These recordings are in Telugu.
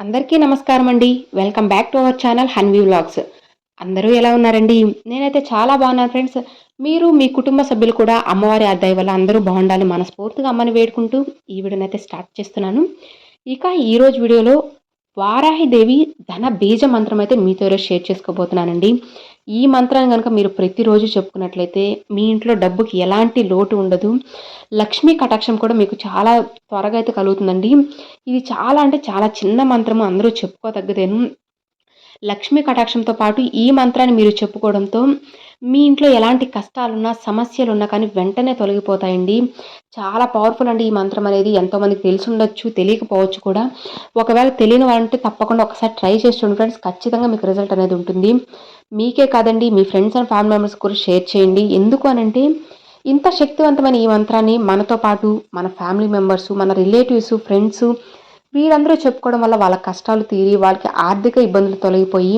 అందరికీ నమస్కారం అండి. Welcome back to our channel Hanvi vlogs. అందరూ ఎలా ఉన్నారండి? నేనైతే చాలా బాగున్నాను ఫ్రెండ్స్. మీరు మీ కుటుంబ సభ్యులు కూడా అమ్మవారి అద్దయ వల్ల అందరూ బాగుండాలి మనస్ఫూర్తిగా అమ్మని వేడుకుంటూ ఈ వీడియోనైతే స్టార్ట్ చేస్తున్నాను. ఇక ఈరోజు వీడియోలో వారాహిదేవి ధన బీజ మంత్రం అయితే మీతో షేర్ చేసుకోబోతున్నానండి. ఈ మంత్రాన్ని కనుక మీరు ప్రతిరోజు చెప్పుకున్నట్లయితే మీ ఇంట్లో డబ్బుకి ఎలాంటి లోటు ఉండదు. లక్ష్మీ కటాక్షం కూడా మీకు చాలా త్వరగా అయితే కలుగుతుందండి. ఇది చాలా అంటే చాలా చిన్న మంత్రము అందరూ చెప్పుకోదగ్గదేను లక్ష్మీ కటాక్షంతో పాటు ఈ మంత్రాన్ని మీరు చెప్పుకోవడంతో మీ ఇంట్లో ఎలాంటి కష్టాలున్నా సమస్యలున్నా కానీ వెంటనే తొలగిపోతాయండి. చాలా పవర్ఫుల్ అండి ఈ మంత్రం అనేది. ఎంతోమందికి తెలిసి ఉండొచ్చు తెలియకపోవచ్చు కూడా. ఒకవేళ తెలియని వాళ్ళంటే తప్పకుండా ఒకసారి ట్రై చేసి చూడండి ఫ్రెండ్స్ ఖచ్చితంగా మీకు రిజల్ట్ అనేది ఉంటుంది. మీకే కాదండి మీ ఫ్రెండ్స్ అండ్ ఫ్యామిలీ మెంబర్స్ కూడా షేర్ చేయండి. ఎందుకు అనంటే ఇంత శక్తివంతమైన ఈ మంత్రాన్ని మనతో పాటు మన ఫ్యామిలీ మెంబర్స్ మన రిలేటివ్స్ ఫ్రెండ్స్ వీరందరూ చెప్పుకోవడం వల్ల వాళ్ళ కష్టాలు తీరి వాళ్ళకి ఆర్థిక ఇబ్బందులు తొలగిపోయి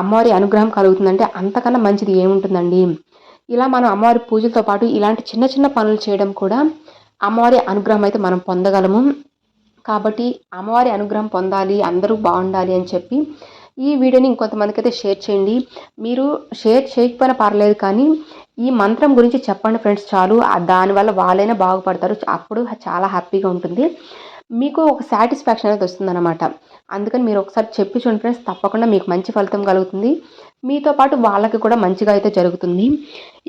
అమ్మవారి అనుగ్రహం కలుగుతుందంటే అంతకన్నా మంచిది ఏముంటుందండి? ఇలా మనం అమ్మవారి పూజలతో పాటు ఇలాంటి చిన్న చిన్న పనులు చేయడం కూడా అమ్మవారి అనుగ్రహం అయితే మనం పొందగలము. కాబట్టి అమ్మవారి అనుగ్రహం పొందాలి అందరూ బాగుండాలి అని చెప్పి ఈ వీడియోని ఇంకొంతమందికి అయితే షేర్ చేయండి. మీరు షేర్ చేయకపోయినా పర్లేదు కానీ ఈ మంత్రం గురించి చెప్పండి ఫ్రెండ్స్ చాలు. దానివల్ల వాళ్ళైనా బాగుపడతారు. అప్పుడు చాలా హ్యాపీగా ఉంటుంది. మీకు ఒక సాటిస్ఫాక్షన్ అనేది వస్తుందన్నమాట. అందుకని మీరు ఒకసారి చెప్పి చూడండి ఫ్రెండ్స్ తప్పకుండా మీకు మంచి ఫలితం కలుగుతుంది. మీతో పాటు వాళ్ళకి కూడా మంచిగా అయితే జరుగుతుంది.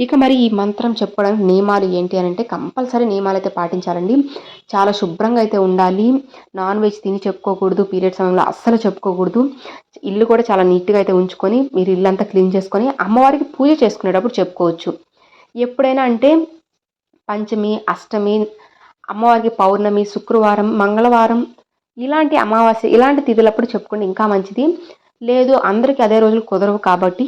ఇక మరి ఈ మంత్రం చెప్పుకోవడానికి నియమాలు ఏంటి అని అంటే కంపల్సరీ నియమాలు అయితే పాటించాలండి. చాలా శుభ్రంగా అయితే ఉండాలి. నాన్ వెజ్ తిని చెప్పుకోకూడదు పీరియడ్ సమయంలో అస్సలు చెప్పుకోకూడదు. ఇల్లు కూడా చాలా నీట్గా అయితే ఉంచుకొని మీరు ఇల్లు అంతా క్లీన్ చేసుకొని అమ్మవారికి పూజ చేసుకునేటప్పుడు చెప్పుకోవచ్చు. ఎప్పుడైనా అంటే పంచమి అష్టమి అమ్మవారికి పౌర్ణమి శుక్రవారం మంగళవారం ఇలాంటి అమావాస్య ఇలాంటి తిథులప్పుడు చెప్పుకోండి ఇంకా మంచిది. లేదు అందరికీ అదే రోజులు కుదరవు కాబట్టి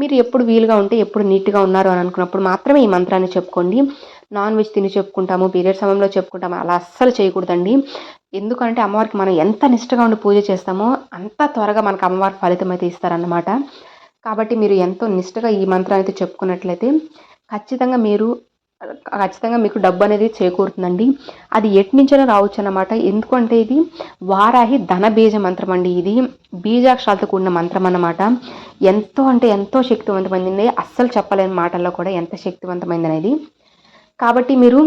మీరు ఎప్పుడు వీలుగా ఉంటే ఎప్పుడు నీట్గా ఉన్నారు అని అనుకున్నప్పుడు మాత్రమే ఈ మంత్రాన్ని చెప్పుకోండి. నాన్ వెజ్ తిని చెప్పుకుంటాము పీరియడ్ సమయంలో చెప్పుకుంటాము అలా అస్సలు చేయకూడదండి. ఎందుకంటే అమ్మవారికి మనం ఎంత నిష్టగా ఉండి పూజ చేస్తామో అంత త్వరగా మనకు అమ్మవారి ఫలితం అయితే ఇస్తారన్నమాట. కాబట్టి మీరు ఎంతో నిష్టగా ఈ మంత్రాన్ని అయితే చెప్పుకున్నట్లయితే ఖచ్చితంగా మీరు ఖచ్చితంగా మీకు డబ్బు అనేది చేకూరుతుందండి. అది ఎట్నుంచైనా రావచ్చు అనమాట ఎందుకంటే ఇది వారాహి ధన బీజ మంత్రం అండి ఇది. బీజాక్షరాలతో కూడిన మంత్రం అన్నమాట. ఎంతో అంటే ఎంతో శక్తివంతమైంది అస్సలు చెప్పలేని మాటల్లో కూడా ఎంత శక్తివంతమైంది అనేది కాబట్టి మీరు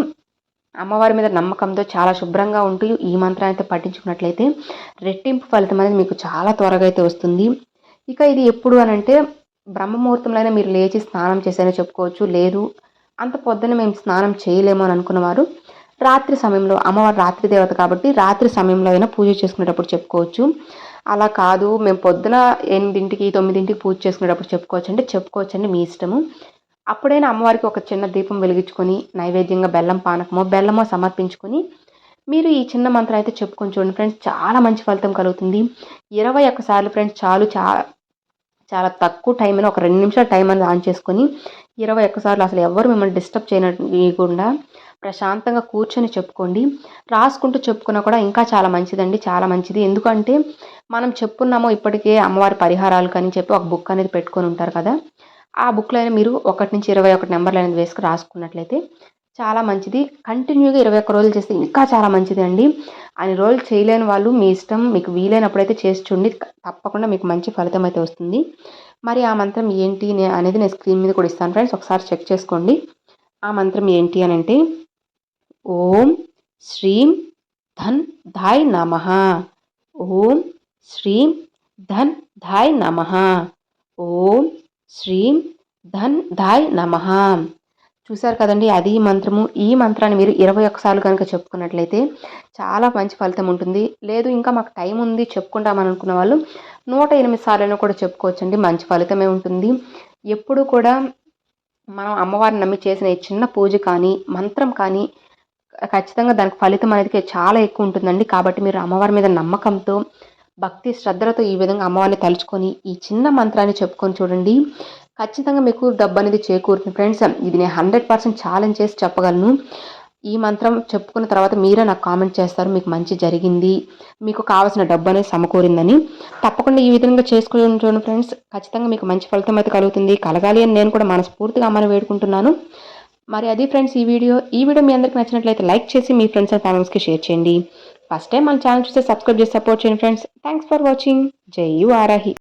అమ్మవారి మీద నమ్మకంతో చాలా శుభ్రంగా ఉంటూ ఈ మంత్రాన్ని అయితే పట్టించుకున్నట్లయితే రెట్టింపు ఫలితం అనేది మీకు చాలా త్వరగా అయితే వస్తుంది. ఇక ఇది ఎప్పుడు అని అంటే అయినా మీరు లేచి స్నానం చేసేనే చెప్పుకోవచ్చు. లేదు అంత పొద్దున మేము స్నానం చేయలేము అని అనుకున్నవారు రాత్రి సమయంలో అమ్మవారు రాత్రి దేవత కాబట్టి రాత్రి సమయంలో అయినా పూజ చేసుకునేటప్పుడు చెప్పుకోవచ్చు. అలా కాదు మేము పొద్దున ఎనిమిదింటికి తొమ్మిదింటికి పూజ చేసుకునేటప్పుడు చెప్పుకోవచ్చు అంటే చెప్పుకోవచ్చు అండి మీ ఇష్టము. అప్పుడైనా అమ్మవారికి ఒక చిన్న దీపం వెలిగించుకొని నైవేద్యంగా బెల్లం పానకమో బెల్లమో సమర్పించుకొని మీరు ఈ చిన్న మంత్రం అయితే చెప్పుకొని చూడండి ఫ్రెండ్స్ చాలా మంచి ఫలితం కలుగుతుంది. ఇరవై ఒక్కసార్లు ఫ్రెండ్స్ చాలు చాలా చాలా తక్కువ టైం అని ఒక రెండు నిమిషాల టైం అనేది ఆన్ చేసుకొని ఇరవై ఒక్కసార్లు అసలు ఎవరు మిమ్మల్ని డిస్టర్బ్ చేయకుండా ప్రశాంతంగా కూర్చొని చెప్పుకోండి. రాసుకుంటూ చెప్పుకున్నా కూడా ఇంకా చాలా మంచిదండి చాలా మంచిది. ఎందుకంటే మనం చెప్పున్నామో ఇప్పటికే అమ్మవారి పరిహారాలు కానీ చెప్పి ఒక బుక్ అనేది పెట్టుకొని ఉంటారు కదా. ఆ బుక్లో అయినా మీరు ఒకటి నుంచి ఇరవై ఒకటి నెంబర్లు అనేది వేసుకుని రాసుకున్నట్లయితే చాలా మంచిది. కంటిన్యూగా ఇరవై ఒక్క రోజులు చేస్తే ఇంకా చాలా మంచిది అండి. అన్ని రోజులు చేయలేని వాళ్ళు మీ ఇష్టం మీకు వీలైనప్పుడైతే చేసి చూడండి. తప్పకుండా మీకు మంచి ఫలితం అయితే వస్తుంది. మరి ఆ మంత్రం ఏంటి అనేది నేను స్క్రీన్ మీద కూడా ఇస్తాను ఫ్రెండ్స్. ఒకసారి చెక్ చేసుకోండి. ఆ మంత్రం ఏంటి అని అంటే ఓం శ్రీం ధన్ ధాయ్ నమ. ఓం శ్రీం ధన్ ధాయ్ నమ. ఓం శ్రీం ధన్ ధాయ్ నమ. చూసారు కదండి అది మంత్రము. ఈ మంత్రాన్ని మీరు ఇరవై ఒక్కసార్లు కనుక చెప్పుకున్నట్లయితే చాలా మంచి ఫలితం ఉంటుంది. లేదు ఇంకా మాకు టైం ఉంది చెప్పుకుంటామని అనుకున్న వాళ్ళు నూట ఎనిమిది సార్లు కూడా చెప్పుకోవచ్చండి. మంచి ఫలితమే ఉంటుంది. ఎప్పుడు కూడా మనం అమ్మవారిని నమ్మి చేసిన ఈ చిన్న పూజ కానీ మంత్రం కానీ ఖచ్చితంగా దానికి ఫలితం అనేది చాలా ఎక్కువ ఉంటుందండి. కాబట్టి మీరు అమ్మవారి మీద నమ్మకంతో భక్తి శ్రద్ధలతో ఈ విధంగా అమ్మవారిని తలుచుకొని ఈ చిన్న మంత్రాన్ని చెప్పుకొని చూడండి. ఖచ్చితంగా మీకు డబ్బు అనేది చేకూరుతుంది ఫ్రెండ్స్. ఇది నేను హండ్రెడ్ పర్సెంట్ ఛాలెంజ్ చేసి చెప్పగలను. ఈ మంత్రం చెప్పుకున్న తర్వాత మీరే నాకు కామెంట్ చేస్తారు మీకు మంచి జరిగింది మీకు కావాల్సిన డబ్బు అనేది సమకూరిందని. తప్పకుండా ఈ విధంగా చేసుకుని చూడండి ఫ్రెండ్స్. ఖచ్చితంగా మీకు మంచి ఫలితం అయితే కలుగుతుంది. కలగాలి అని నేను కూడా మనస్ఫూర్తిగా అమ్మని వేడుకుంటున్నాను. మరి అది ఫ్రెండ్స్ ఈ వీడియో ఈ వీడియో మీ అందరికి నచ్చినట్లయితే లైక్ చేసి మీ ఫ్రెండ్స్ అండ్ ఫ్యామిలీస్కి షేర్ చేయండి. ఫస్ట్ టైం మన ఛానల్ చూస్తే సబ్స్క్రైబ్ చేసి సపోర్ట్ చేయండి ఫ్రెండ్స్ థ్యాంక్స్ ఫర్ వాచింగ్ జై వారాహి